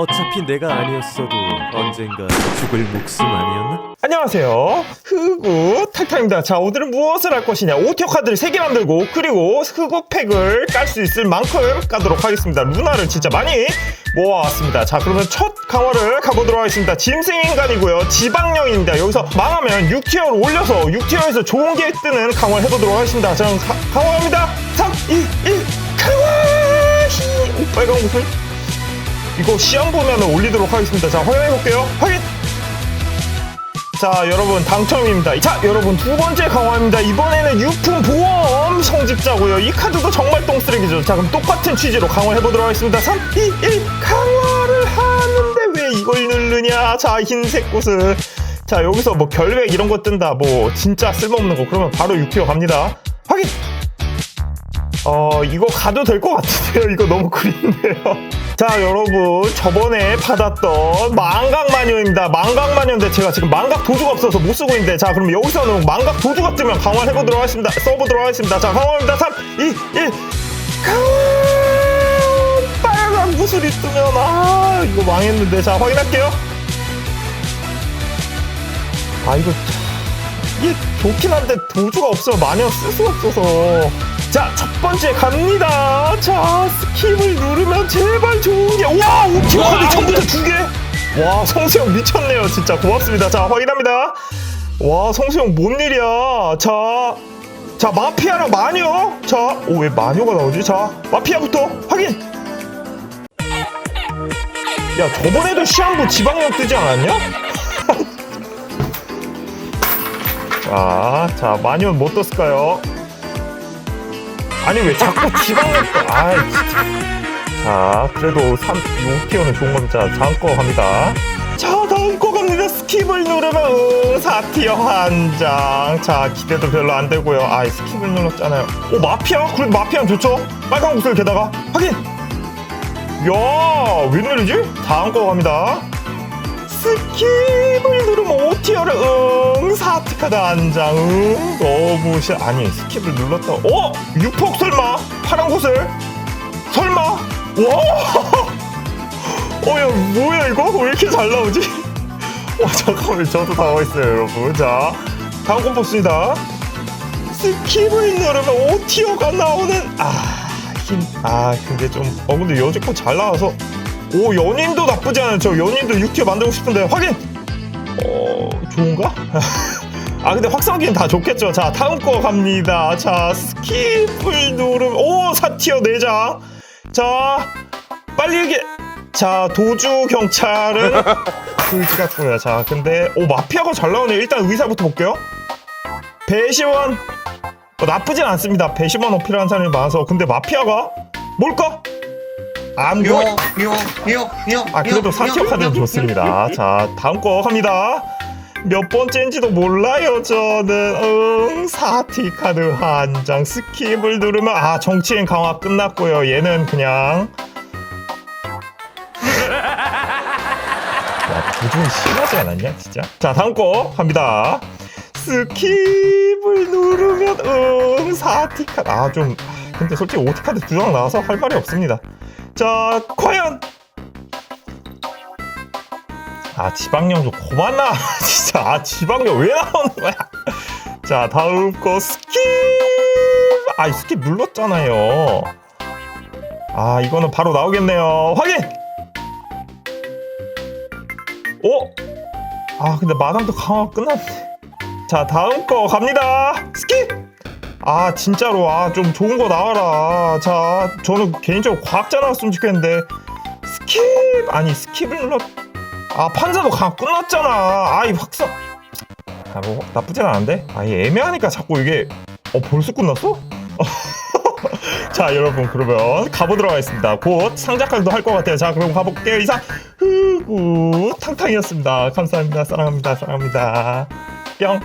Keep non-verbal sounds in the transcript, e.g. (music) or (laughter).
어차피 내가 아니었어도 언젠가 죽을 목숨 아니었나? 안녕하세요. 흑우 탈탈입니다. 자, 오늘은 무엇을 할 것이냐. 오티어 카드를 3개 만들고, 그리고 흑우 팩을 깔 수 있을 만큼 까도록 하겠습니다. 루나를 진짜 많이 모아왔습니다. 자, 그러면 첫 강화를 가보도록 하겠습니다. 짐승인간이고요. 지방령입니다. 여기서 망하면 6티어를 올려서 6티어에서 좋은 게 뜨는 강화를 해보도록 하겠습니다. 자, 그럼 가- 강화합니다. 3, 2, 1, 강화! 히! 오, 빨간 옷을. 이거 시험 보면 올리도록 하겠습니다. 자, 확인해 볼게요. 확인! 자 여러분 당첨입니다. 자 여러분 두 번째 강화입니다. 이번에는 유품 보험 성직자고요. 이 카드도 정말 똥쓰레기죠. 자 그럼 똑같은 취지로 강화해 보도록 하겠습니다. 3, 2, 1 강화를 하는데 왜 이걸 누르냐? 자 흰색 꽃을. 자 여기서 뭐 결백 이런 거 뜬다. 뭐 진짜 쓸모없는 거. 그러면 바로 6티어 갑니다. 확인! 어 이거 가도 될 것 같은데요? 이거 너무 구린데요 자 여러분 저번에 받았던 망각마녀입니다. 망각마녀인데 제가 지금 망각 도주가 없어서 못 쓰고 있는데 자 그럼 여기서는 망각 도주가 뜨면 강화해보도록 하겠습니다. 써보도록 하겠습니다. 자 강화합니다. 3 2 1 강화 빨간 구슬이 뜨면 아 이거 망했는데. 자 확인할게요. 아 이거 이게 좋긴 한데 도주가 없어. 마녀 쓸 수가 없어서. 자 첫 번째 갑니다 자 스킵을 누르면 제발 좋은 게와 오티오 카드 처음부터 두개와 성수형 미쳤네요 진짜. 고맙습니다. 자 확인합니다. 와 성수형 뭔 일이야? 자 자 마피아랑 마녀? 자오 왜 마녀가 나오지? 자 마피아부터 확인! 야 저번에도 시한부 지방령 뜨지 않았냐? 자, (laughs) 자, 마녀는 못 떴을까요? 아니, 왜 자꾸 지방력 떠? 아이, 진짜. 자, 그래도 3, 6티어는 좋은 겁니다. 자, 다음 거 갑니다. 자, 다음 거 갑니다. 스킵을 누르면, 응, 4티어 한 장. 자, 기대도 별로 안 되고요. 아, 스킵을 눌렀잖아요. 오, 마피아? 그래도 마피아는 좋죠? 빨간 구슬 게다가. 확인! 야, 웬일이지? 다음 거 갑니다. 스킵을 누르면 5티어를 한장 응 너무 시 아니 스킵을 눌렀다 어? 유폭 설마? 파란 곳을? 설마? 와! (laughs) 어야 뭐야 이거? 왜 이렇게 잘 나오지? (laughs) 와 잠깐만 저도 당황했어요 여러분 자 다음 건 뽑습니다 스킵을 누르면 5티어가 나오는 아힘아 근데 좀어 근데 여지껏 잘 나와서 오 연인도 나쁘지 않아요 저 연인도 6티어 만들고 싶은데 확인 어 좋은가? (laughs) 아 근데 확성기는 다 좋겠죠. 자 다음 거 갑니다. 자 스킵을 누르면 오 4티어 4장. 자 빨리 얘기해 자 도주 경찰은 그지 같고요 자 근데 오 마피아가 잘 나오네. 일단 의사부터 볼게요. 배시원. 어, 나쁘진 않습니다. 배시원 어필하는 사람이 많아서. 근데 마피아가 뭘까? 안 보여? 아 그래도 3티어 카드는 좋습니다. 자 다음 거 갑니다 몇 번째인지도 몰라요 저는. 응 4티 카드 한 장 스킵을 누르면 아 정치인 강화 끝났고요. 얘는 그냥. 야 도중 심하지 않았냐 진짜? 자 다음 거 갑니다. 스킵을 누르면 응 4티 카드. 아좀 근데 솔직히 5티 카드 두 장 나와서 할 말이 없습니다. 자 과연 아 지방령 좀 그만 나. (laughs) 진짜. 아 지방령 왜 나오는 거야? 자 다음 거 스킵! 아 스킵 눌렀잖아요. 아 이거는 바로 나오겠네요. 확인! 오! 아 근데 마담도 강화 끝났네. 자 다음 거 갑니다. 스킵! 아 진짜로. 아 좀 좋은 거 나와라. 자 저는 개인적으로 과학자 나왔으면 좋겠는데. 스킵! 아니 스킵을 눌렀 아 판자도 강 끝났잖아. 아이 확성 아뭐 나쁘진 않은데? 아이 애매하니까 자꾸 이게 어 벌써 끝났어? (laughs) 자 여러분 그러면 가보도록 하겠습니다. 곧 상작활도 할 것 같아요. 자 그럼 가볼게요. 이상 흐구 탕탕이었습니다. 감사합니다. 사랑합니다. 사랑합니다. 뿅